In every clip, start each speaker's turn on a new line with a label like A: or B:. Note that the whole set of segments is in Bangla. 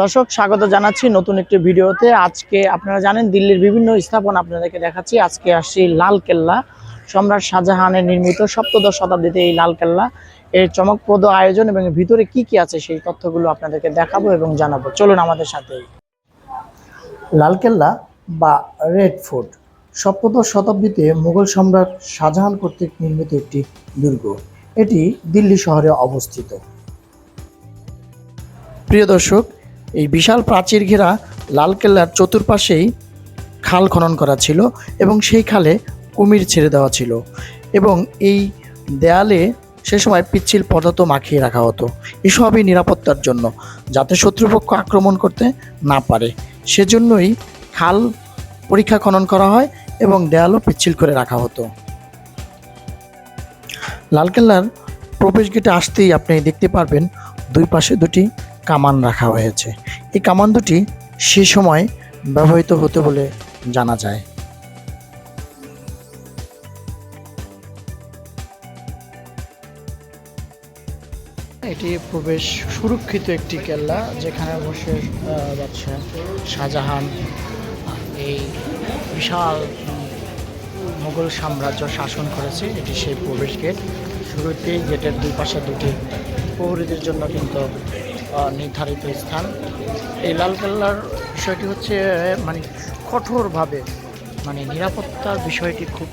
A: দর্শক, স্বাগত জানাচ্ছি নতুন একটি ভিডিওতে। আজকে আপনারা জানেন, দিল্লির বিভিন্ন স্থাপনা আপনাদেরকে দেখাচ্ছি। আজকে আসছি লাল কেল্লা সম্রাট শাহজাহানের নির্মিত সপ্তদশ শতাব্দীতে এই লাল কেল্লা এর চমকপ্রদ আয়োজন এবং ভিতরে কি কি আছে সেই তথ্যগুলো আপনাদেরকে দেখাবো এবং জানাব। চলুন আমাদের সাথে। লালকেল্লা বা রেড ফোর্ট সপ্তদশ শতাব্দীতে মুঘল সম্রাট শাহজাহান কর্তৃক নির্মিত একটি দুর্গ। এটি দিল্লি শহরে অবস্থিত। প্রিয় দর্শক এই বিশাল প্রাচীর ঘেরা লালকেল্লার চতুর্পাশেই খাল খনন করা ছিল এবং সেই খালে কুমির ছেড়ে দেওয়া ছিল এবং এই দেয়ালে সে সময় পিচ্ছিল পদার্থ মাখিয়ে রাখা হতো। এসবই নিরাপত্তার জন্য, যাতে শত্রুপক্ষ আক্রমণ করতে না পারে। সেজন্যই খাল পরীক্ষা খনন করা হয় এবং দেয়ালও পিচ্ছিল করে রাখা হতো। লালকেল্লার প্রবেশ গেটে আসতেই আপনি দেখতে পারবেন দুই পাশে দুটি কামান রাখা হয়েছে। এই কামান দুটি সে সময় ব্যবহৃত হতে বলে জানা যায়। এটি প্রবেশ সুরক্ষিত একটি কেল্লা যেখানে বসে বাদশাহ শাহজাহান, এই বিশাল মুঘল সাম্রাজ্য শাসন করেছে। এটি সেই প্রবেশ গেট শুরুতেই গেটের দুই পাশে দুটি প্রহরীদের জন্য কিন্তু নির্ধারিত স্থান। এই লালকেল্লার বিষয়টি হচ্ছে মানে কঠোরভাবে মানে নিরাপত্তার বিষয়টি খুব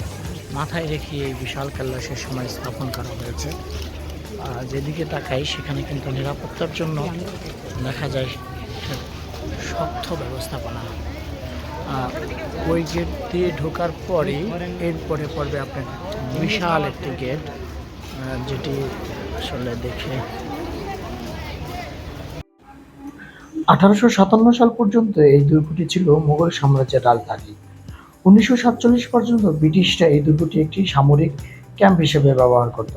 A: মাথায় রেখে এই বিশাল কেল্লা সে সময় স্থাপন করা হয়েছে। যেদিকে তাকাই, সেখানে কিন্তু নিরাপত্তার জন্য দেখা যায় শক্ত ব্যবস্থাপনা। ওই গেট দিয়ে ঢোকার পরে এরপরে পড়বে আপনার বিশাল একটি গেট যেটি আসলে দেখে আঠারোশো সাতান্ন সাল পর্যন্ত এই দুর্গটি ছিল মুঘল সাম্রাজ্যের রাজধানী। উনিশশো সাতচল্লিশ পর্যন্ত ব্রিটিশরা এই দুর্গটি একটি সামরিক ক্যাম্প হিসেবে ব্যবহার করত।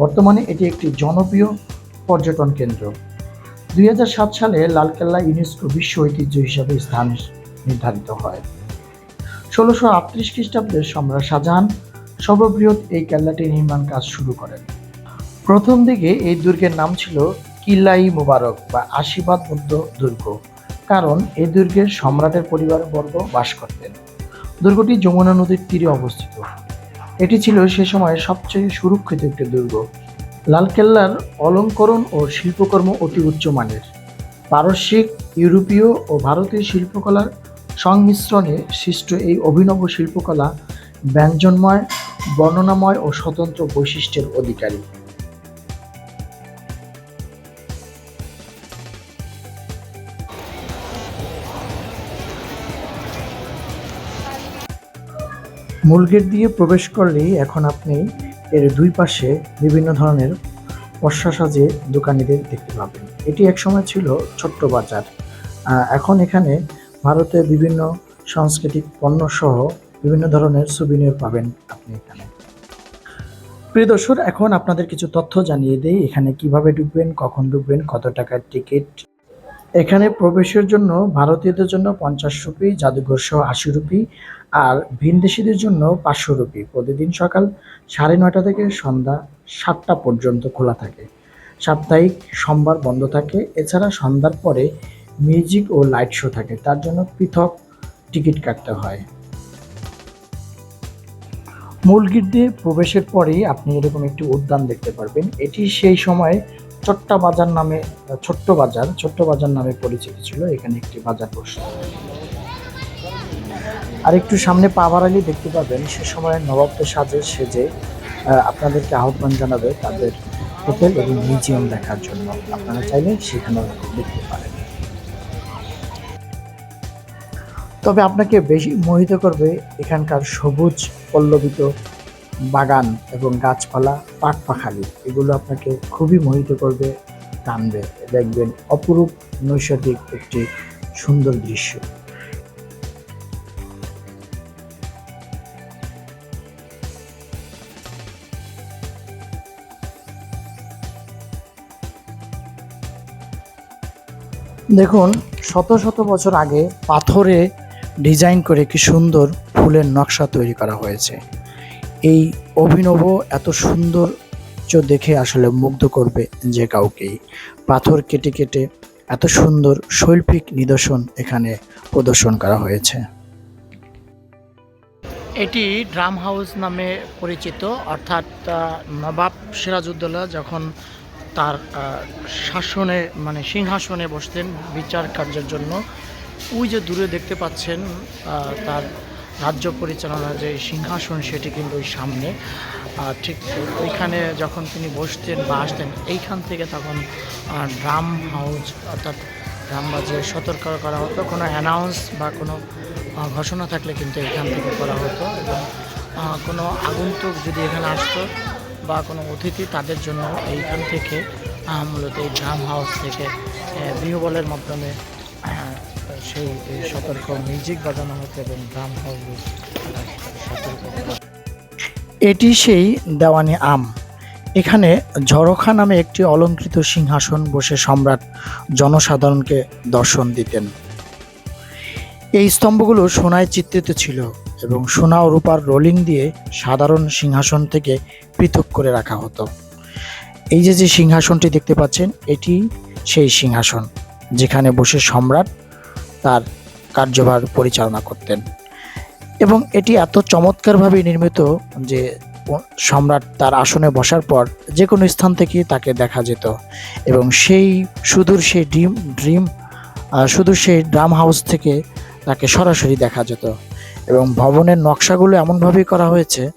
A: বর্তমানে এটি একটি জনপ্রিয় পর্যটন কেন্দ্র। দুই সাত সালে লালকেল্লা ইউনেস্কো বিশ্ব ঐতিহ্য হিসাবে স্থান নির্ধারিত হয়। ষোলোশো আটত্রিশ খ্রিস্টাব্দে সম্রাট শাহজাহান সর্ববৃহৎ এই কেল্লাটি নির্মাণ কাজ শুরু করেন। প্রথম দিকে এই দুর্গের নাম ছিল কিল্লাই মুবারক বা আশীর্বাদ বুদ্ধ দুর্গ। কারণ এই দুর্গের সম্রাটের পরিবারবর্গ বাস করতেন। দুর্গটি যমুনা নদীর তীরে অবস্থিত। এটি ছিল সে সময় সবচেয়ে সুরক্ষিত একটি দুর্গ। লালকেল্লার অলঙ্করণ ও শিল্পকর্ম অতি উচ্চমানের পারস্যিক, ইউরোপীয় ও ভারতীয় শিল্পকলার সংমিশ্রণে সৃষ্ট এই অভিনব শিল্পকলা ব্যঞ্জনময়, বর্ণনাময় ও স্বতন্ত্র বৈশিষ্ট্যের অধিকারী। মূল গেট দিয়ে প্রবেশ করলেই এখন আপনি এর দুই পাশে বিভিন্ন ধরনের পশা সাজে দোকানিদের দেখতে পাবেন। এটি একসময় ছিল ছোট্ট বাজার। এখন এখানে ভারতের বিভিন্ন সাংস্কৃতিক পণ্য সহ বিভিন্ন ধরনের সুবিনিয়র পাবেন আপনি এখানে। প্রিয় দর্শক, এখন আপনাদের কিছু তথ্য জানিয়ে দেই। এখানে কীভাবে ঢুকবেন, কখন ঢুকবেন, কত টাকার টিকিট এখানে প্রবেশের জন্য ভারতীয়দের জন্য পঞ্চাশ রুপি, জাদুঘর সহ আশি রুপি আর ভিনদেশিদের জন্য পাঁচশো রুপি। প্রতিদিন সকাল সাড়ে নয়টা থেকে সন্ধ্যা সাতটা পর্যন্ত খোলা থাকে। সাপ্তাহিক সোমবার বন্ধ থাকে। এছাড়া সন্ধ্যার পরে মিউজিক ও লাইট শো থাকে। তার জন্য পৃথক টিকিট কাটতে হয়। মূল গেট দিয়ে প্রবেশের পরেই আপনি এরকম একটি উদ্যান দেখতে পারবেন। এটি সেই সময় চট্টা বাজার নামে, ছোট্ট বাজার ছোট্ট বাজার নামে পরিচিত ছিল এখানে একটি বাজার বসত। আর একটু সামনে পা বাড়ালে দেখতে পাবেন, সে সময় নবাবদের সাজে সেজে আপনাদেরকে আহ্বান জানাবে তাদের হোটেল এবং মিউজিয়াম দেখার জন্য। আপনারা চাইলে সেখানেও দেখতে পারেন। তবে আপনাকে বেশি মোহিত করবে এখানকার সবুজ পল্লবিত বাগান এবং গাছপালা, পাট পাখালি, এগুলো আপনাকে খুবই মোহিত করবে, টানবে। দেখবেন অপরূপ নৈসর্গিক একটি সুন্দর দৃশ্য। দেখুন, শত শত বছর আগে পাথরে ডিজাইন করে কি সুন্দর ফুলের নকশা তৈরি করা হয়েছে। এই অভিনব এত সুন্দর দেখে আসলে মুগ্ধ করবে যে কাউকেই। পাথর কেটে কেটে এত সুন্দর শৈল্পিক নিদর্শন এখানে প্রদর্শন করা হয়েছে। এটি ড্রাম হাউস নামে পরিচিত, অর্থাৎ নবাব সিরাজউদ্দৌলা যখন তার শাসনে মানে সিংহাসনে বসতেন বিচার কার্যের জন্য, ওই যে দূরে দেখতে পাচ্ছেন তার রাজ্য পরিচালনার যে সিংহাসন সেটি কিন্তু ওই সামনে। ঠিক ওইখানে যখন তিনি বসতেন বা আসতেন এইখান থেকে তখন ড্রাম হাউস অর্থাৎ ড্রাম বাজে সতর্ক করা হতো কোনো অ্যানাউন্স বা কোনো ঘোষণা থাকলে কিন্তু এখান থেকে করা হতো এবং কোনো আগন্তুক যদি এখানে আসতো বা কোনো অতিথি তাদের জন্য এইখান থেকে মূলত এই ড্রাম হাউস থেকে আহ, বিহবলের মাধ্যমে সেই সতর্ক, মিউজিক বাজানো হতো এবং ড্রাম হাউস এটি সেই দেওয়ানি আম। এখানে ঝরখা নামে একটি অলঙ্কৃত সিংহাসন বসে সম্রাট জনসাধারণকে দর্শন দিতেন। এই স্তম্ভগুলো সোনায় চিত্রিত ছিল এবং সোনা ও রূপার রোলিং দিয়ে সাধারণ সিংহাসন থেকে পৃথক করে রাখা হতো। এই যে যে সিংহাসনটি দেখতে পাচ্ছেন, এটি সেই সিংহাসন, যেখানে বসে সম্রাট তার কার্যভার পরিচালনা করতেন। এবং এটি এত চমৎকারভাবে নির্মিত যে সম্রাট তার আসনে বসার পর যে কোনো স্থান থেকে তাকে দেখা যেত। এবং সেই সুদূর সেই ড্রিম ড্রিম শুধু সেই ড্রাম হাউস থেকে তাকে সরাসরি দেখা যেত। এবং ভবনের নকশাগুলো এমনভাবেই করা হয়েছে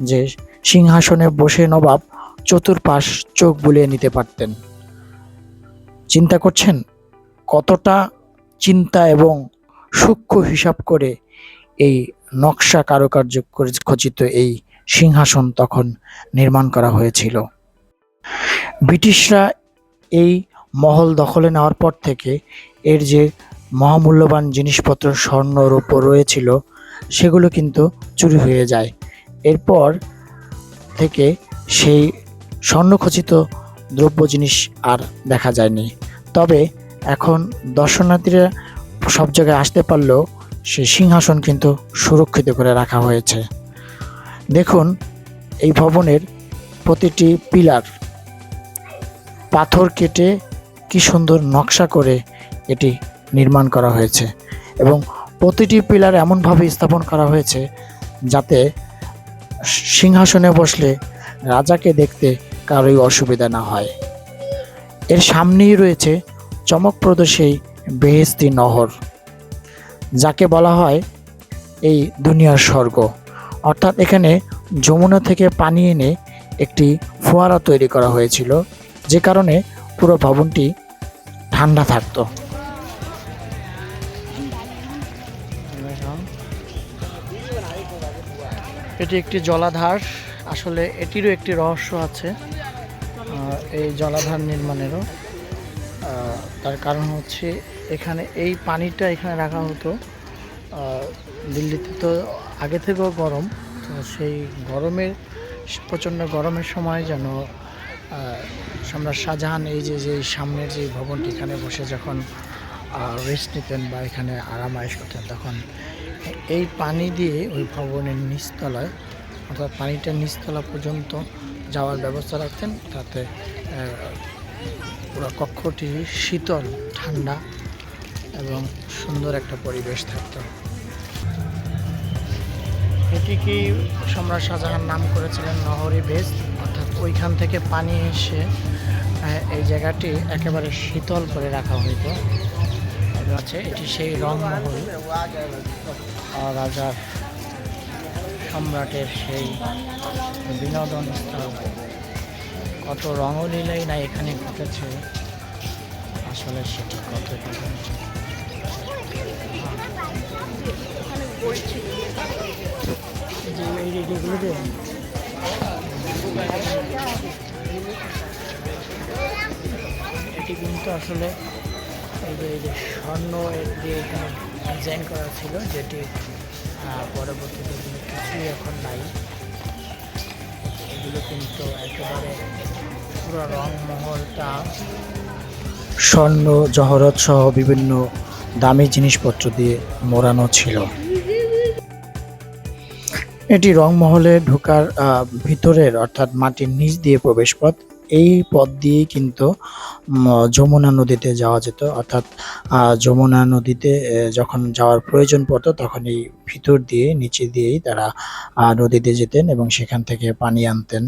A: যে, সিংহাসনে বসে নবাব চতুর্পাশ চোখ বুলিয়ে নিতে পারতেন। চিন্তা করছেন কতটা চিন্তা এবং সূক্ষ্ম হিসাব করে এই নকশা কারুকার্য করে খচিত এই সিংহাসন তখন নির্মাণ করা হয়েছিল। ব্রিটিশরা এই মহল দখলে নেওয়ার পর থেকে এর যে মহামূল্যবান জিনিসপত্র, স্বর্ণ রূপ রয়েছিল, সেগুলো কিন্তু চুরি হয়ে যায়। এরপর থেকে সেই স্বর্ণখচিত দ্রব্য জিনিস আর দেখা যায়নি। তবে এখন দর্শনার্থীরা সব জায়গায় আসতে পারলেও সেই সিংহাসন কিন্তু সুরক্ষিত করে রাখা হয়েছে। দেখুন, এই ভবনের প্রতিটি পিলার পাথর কেটে কি সুন্দর নকশা করে এটি নির্মাণ করা হয়েছে এবং প্রতিটি পিলার এমনভাবে স্থাপন করা হয়েছে যাতে সিংহাসনে বসলে রাজাকে দেখতে কারোই অসুবিধা না হয়। এর সামনেই রয়েছে চমকপ্রদ সেই বেহেস্তি নহর, যাকে বলা হয় এই দুনিয়ার স্বর্গ। অর্থাৎ এখানে যমুনা থেকে পানি এনে একটি ফোয়ারা তৈরি করা হয়েছিল, যে কারণে পুরো ভবনটি ঠান্ডা থাকতো। এটি একটি জলাধার। আসলে এটিরও একটি রহস্য আছে এই জলাধার নির্মাণেরও। তার কারণ হচ্ছে এখানে এই পানিটা এখানে রাখা হতো দিল্লিতে তো আগে থেকেও গরম, তো সেই গরমের, প্রচণ্ড গরমের সময় যেন সম্রাট শাহজাহান এই যে যে সামনের যে ভবনটি এখানে বসে যখন রেস্ট নিতেন বা এখানে আরাম আয়েশ করতেন, তখন এই পানি দিয়ে ওই ভবনের নিচতলায়, অর্থাৎ পানিটা নিচতলা পর্যন্ত যাওয়ার ব্যবস্থা রাখতেন, তাতে পুরো কক্ষটি শীতল, ঠান্ডা এবং সুন্দর একটা পরিবেশ থাকতো। এটিকে সম্রাট শাহজাহান নাম করেছিলেন? নহরি বেজ অর্থাৎ ওইখান থেকে পানি এসে এই জায়গাটি একেবারে শীতল করে রাখা হইতো। আছে এটি সেই রংমহল রাজার সম্রাটের সেই বিনোদন স্থল কত রঙলীলাই না এখানে ঘটেছে। সেটি কত এটি কিন্তু আসলে এই যে এই যে স্বর্ণ দিয়ে এখানে ডিজাইন করা ছিল, যেটি পরবর্তীতে কিন্তু কিছুই এখন নাই। এগুলো কিন্তু একেবারে পুরো রংমহলটা স্বর্ণ, জহরত সহ বিভিন্ন দামি জিনিসপত্র দিয়ে মোড়ানো ছিল। এটি রংমহলে ঢোকার ভিতরের অর্থাৎ মাটির নিচ দিয়ে প্রবেশপথ। এই পথ দিয়েই কিন্তু যমুনা নদীতে যাওয়া যেত। অর্থাৎ যমুনা নদীতে যখন যাওয়ার প্রয়োজন পড়তো, তখন এই ভিতর দিয়ে, নিচে দিয়েই তারা নদীতে যেতেন এবং সেখান থেকে পানি আনতেন।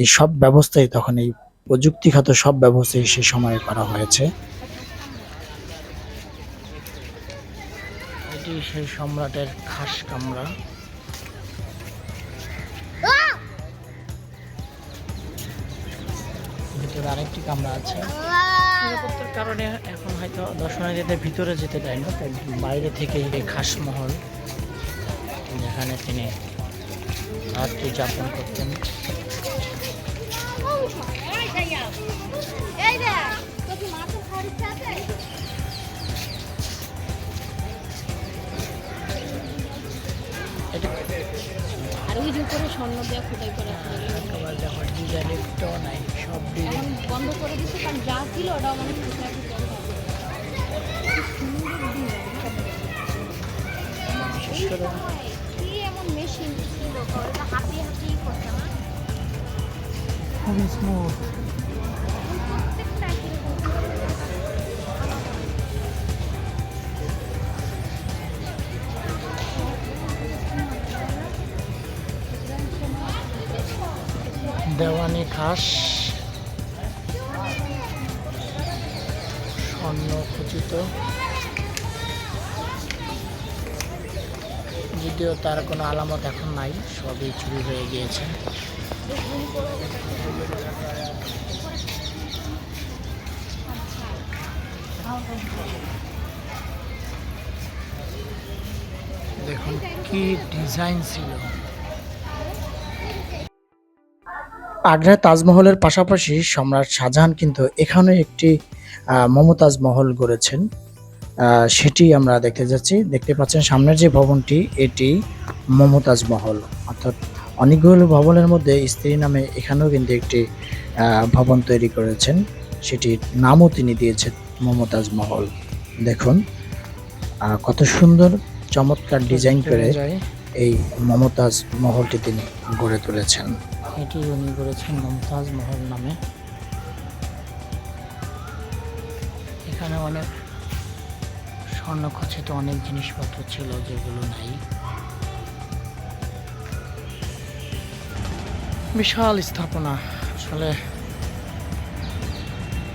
A: এই সব ব্যবস্থাই তখন এই প্রযুক্তিগত সব ব্যবস্থাই সে সময়ে করা হয়েছে। এটি সেই সম্রাটের খাস কামরা। ভিতরে আরেকটি কামরা আছে। নিরাপত্তার কারণে এখন হয়তো দর্শনার্থীদের ভিতরে যেতে দেয় না, তাই বাইরে থেকে এই খাস মহল, যেখানে তিনি রাত্রি যাপন করতেন।
B: আর ওই করে স্বর্ণ দেওয়া খোদাই করা
A: সব ডিজাইন
B: বন্ধ করে দিচ্ছে কারণ যা ছিল ওটা মানে কি এমন মেশিন ছিল করছে না
A: খুবই স্মুথ দেওয়ানি খাস স্বর্ণ খচিত। যদিও তার কোনো আলামত এখন নাই, সবই চুরি হয়ে গিয়েছে। দেখুন, কি ডিজাইন ছিল। আগ্রায় তাজমহলের পাশাপাশি সম্রাট শাহজাহান কিন্তু এখানে একটি মমতাজ মহল গড়েছেন। সেটি আমরা দেখতে যাচ্ছি। দেখতে পাচ্ছেন সামনের যে ভবনটি, এটি মমতাজ মহল, অর্থাৎ অনেকগুলো ভবনের মধ্যে স্ত্রী নামে এখানেও কিন্তু একটি ভবন তৈরি করেছেন। সেটির নামও তিনি দিয়েছেন মমতাজ মহল। দেখুন কত সুন্দর চমৎকার ডিজাইন করে এই মমতাজ মহলটি তিনি গড়ে তুলেছেন। এটি উনি করেছেন মমতাজ মহল নামে। এখানে অনেক স্বর্ণ খচিত অনেক জিনিসপত্র ছিল যেগুলো নাই। বিশাল স্থাপনা। আসলে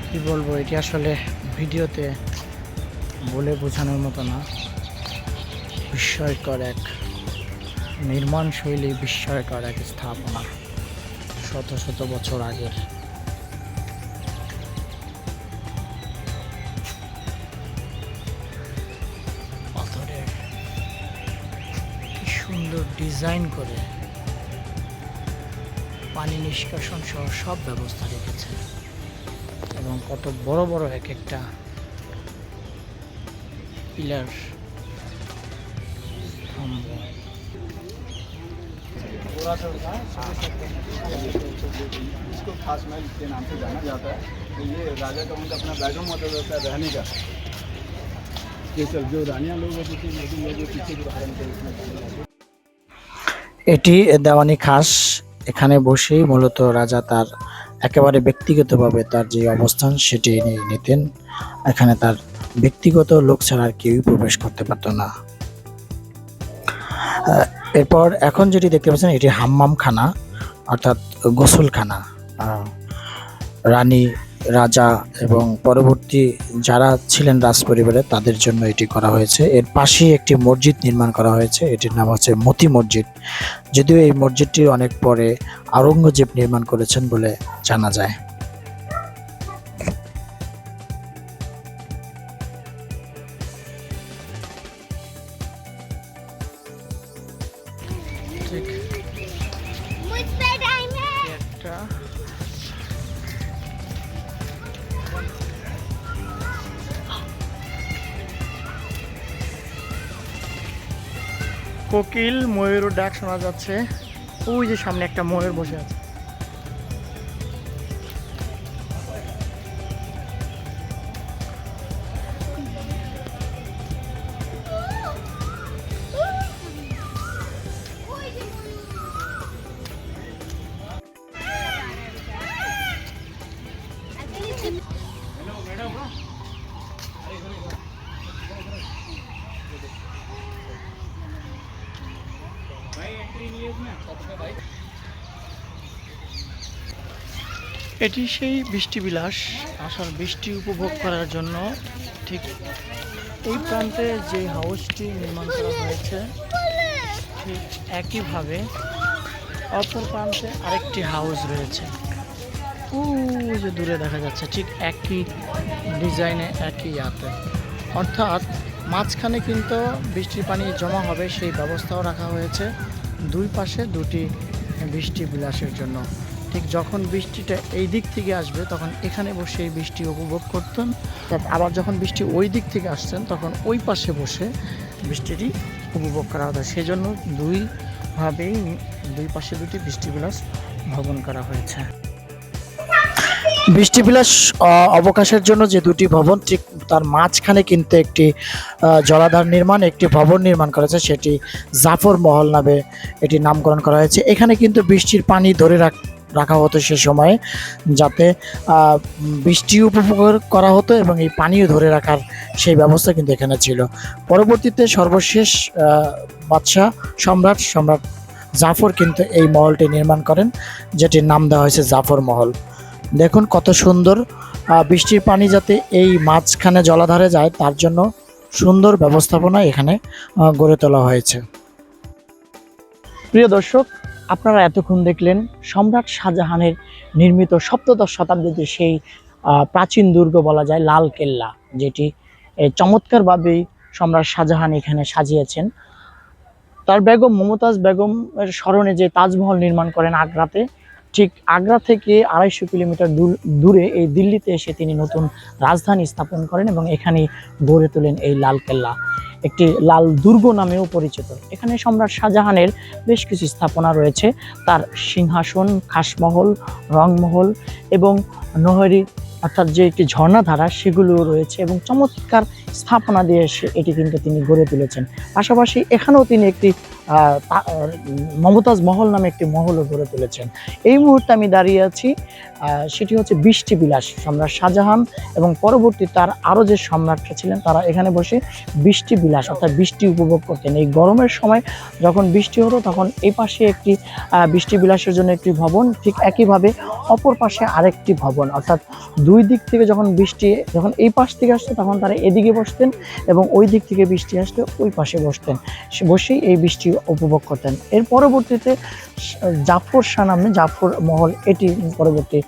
A: কি বলব, এটি আসলে ভিডিওতে বলে বোঝানোর মতো না। বিস্ময়কর এক নির্মাণ শৈলী বিস্ময়কর এক স্থাপনা, শত শত বছর আগের। কি সুন্দর ডিজাইন করে পানি নিষ্কাশন সহ সব ব্যবস্থা রেখেছে এবং কত বড় বড় এক একটা পিলার স্তম্ভ
C: इसको खास महल के नाम से जाना जाता है तो ये राजा का उनका अपना बेडरूम होता था रहने का ये सब जो रानियाँ लोग होती थी लेकिन ये जो पीछे के बाहर के इसमें जाने लगे।
A: এটি দেওয়ানি খাস এখানে বসেই মূলত রাজা তার একেবারে ব্যক্তিগতভাবে তার যে অবস্থান সেটি নিয়ে নিতেন। এখানে তার ব্যক্তিগত লোক ছাড়া আর কেউই প্রবেশ করতে পারত না। এরপর এখন যেটি দেখতে পাচ্ছেন, এটি হাম্মামখানা, অর্থাৎ গোসলখানা। রানী, রাজা এবং পরবর্তী যারা ছিলেন রাজ পরিবারে তাদের জন্য এটি করা হয়েছে। এর পাশেই একটি মসজিদ নির্মাণ করা হয়েছে। এটির নাম হচ্ছে মতি মসজিদ। যদিও এই মসজিদটি অনেক পরে আওরঙ্গজেব নির্মাণ করেছেন বলে জানা যায়। কোকিল ময়ূর ডাক শোনা যাচ্ছে। ওই যে সামনে একটা ময়ূর বসে আছে। এটি সেই বৃষ্টি বিলাস আসল বৃষ্টি উপভোগ করার জন্য ঠিক এই প্রান্তে যে হাউসটি নির্মাণ করা হয়েছে, ঠিক একইভাবে অপর প্রান্তে আরেকটি হাউস রয়েছে। ওই যে দূরে দেখা যাচ্ছে, ঠিক একই ডিজাইনে, একই ইয়াতে। অর্থাৎ মাঝখানে কিন্তু বৃষ্টির পানি জমা হবে, সেই ব্যবস্থাও রাখা হয়েছে। দুই পাশে দুটি বৃষ্টি বিলাসের জন্য। ঠিক যখন বৃষ্টিটা এই দিক থেকে আসবে, তখন এখানে বসে এই বৃষ্টি উপভোগ করতেন। আবার যখন বৃষ্টি ওই দিক থেকে আসছেন, তখন ওই পাশে বসে বৃষ্টিটি উপভোগ করা হতো। সেই জন্য দুইভাবেই দুই পাশে দুটি বৃষ্টিবিলাস ভবন করা হয়েছে। বৃষ্টিবিলাস অবকাশের জন্য যে দুটি ভবন, ঠিক তার মাঝখানে কিন্তু একটি জলাধার নির্মাণ, একটি ভবন নির্মাণ করেছে সেটি জাফর মহল নামে এটি নামকরণ করা হয়েছে। এখানে কিন্তু বৃষ্টির পানি ধরে রাখ রাখা হতো সে সময়ে যাতে বৃষ্টি উপভোগ করা হতো এবং এই পানিও ধরে রাখার সেই ব্যবস্থা কিন্তু এখানে ছিল। পরবর্তীতে সর্বশেষ বাদশাহ সম্রাট সম্রাট জাফর কিন্তু এই মহলটি নির্মাণ করেন, যেটির নাম দেওয়া হয়েছে জাফর মহল। দেখুন কত সুন্দর বৃষ্টির পানি যাতে এই মাঝখানে জলাধারে যায়, তার জন্য সুন্দর ব্যবস্থাপনা এখানে গড়ে তোলা হয়েছে। প্রিয় দর্শক আপনারা এতক্ষণ দেখলেন সম্রাট শাহজাহানের নির্মিত সপ্তদশ শতাব্দীতে সেই প্রাচীন দুর্গ বলা যায় লাল কেল্লা, যেটি চমৎকারভাবেই সম্রাট শাহজাহান এখানে সাজিয়েছেন। তার বেগম, মমতাজ বেগমের স্মরণে যে তাজমহল নির্মাণ করেন আগ্রাতে ঠিক আগ্রা থেকে আড়াইশো কিলোমিটার দূরে এই দিল্লিতে এসে তিনি নতুন রাজধানী স্থাপন করেন এবং এখানেই গড়ে তোলেন এই লাল কেল্লা। একটি লাল দুর্গ নামেও পরিচিত। এখানে সম্রাট শাহজাহানের বেশ কিছু স্থাপনা রয়েছে। তার সিংহাসন, খাসমহল, রংমহল এবং নহরি অর্থাৎ যে একটি ঝর্ণাধারা সেগুলো রয়েছে এবং চমৎকার স্থাপনা দিয়ে এটি কিন্তু তিনি গড়ে তুলেছেন। পাশাপাশি এখানেও তিনি একটি মমতাজ মহল নামে একটি মহলও গড়ে তুলেছেন। এই মুহূর্তে আমি দাঁড়িয়ে আছি সেটি হচ্ছে বৃষ্টি বিলাস সম্রাট শাহজাহান এবং পরবর্তী তার আরও যে সম্রাটরা ছিলেন, তারা এখানে বসে বৃষ্টি বিলাস অর্থাৎ বৃষ্টি উপভোগ করতেন। এই গরমের সময় যখন বৃষ্টি হতো, তখন এই পাশে একটি বৃষ্টি বিলাসের জন্য একটি ভবন ঠিক একইভাবে অপর পাশে আরেকটি ভবন। অর্থাৎ দুই দিক থেকে যখন বৃষ্টি যখন এই পাশ থেকে আসতো তখন তারা এদিকে বসতেন এবং ওই দিক থেকে বৃষ্টি আসলে ওই পাশে বসতেন। বসেই এই বৃষ্টি উপভোগ করতেন। এর পরবর্তীতে জাফর শাহ নামে জাফর মহল এটি পরবর্তী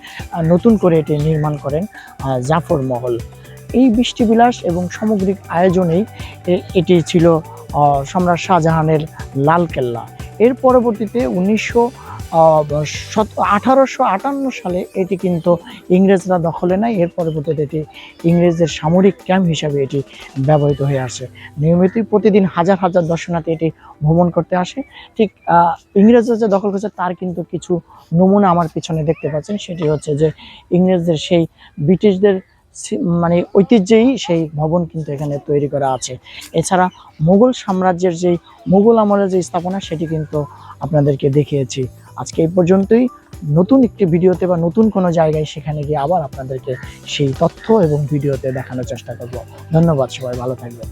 A: নতুন করে এটি নির্মাণ করেন জাফর মহল। এই বৃষ্টিবিলাস এবং সামগ্রিক আয়োজনেই এটি ছিল সম্রাট শাহজাহানের লাল কেল্লা এর পরবর্তীতে উনিশশো আঠারোশো আটান্ন সালে এটি কিন্তু ইংরেজরা দখলে নেয়। এর পরবর্তীতে এটি ইংরেজদের সামরিক ক্যাম্প হিসাবে এটি ব্যবহৃত হয়ে আসে। নিয়মিতই প্রতিদিন হাজার হাজার দর্শনার্থী এটি ভ্রমণ করতে আসে। ঠিক ইংরেজরা যে দখল করেছে তার কিন্তু কিছু নমুনা আমার পিছনে দেখতে পাচ্ছেন। সেটি হচ্ছে যে ইংরেজদের সেই ব্রিটিশদের মানে ঐতিহ্যেই সেই ভবন কিন্তু এখানে তৈরি করা আছে। এছাড়া মুঘল সাম্রাজ্যের যেই মুঘল আমলের যে স্থাপনা, সেটি কিন্তু আপনাদেরকে দেখিয়েছি। আজকে এই পর্যন্তই। নতুন একটি ভিডিওতে বা নতুন কোনো জায়গায় সেখানে গিয়ে আবার আপনাদেরকে সেই তথ্য এবং ভিডিওতে দেখানোর চেষ্টা করব। ধন্যবাদ সবাই, ভালো থাকবেন।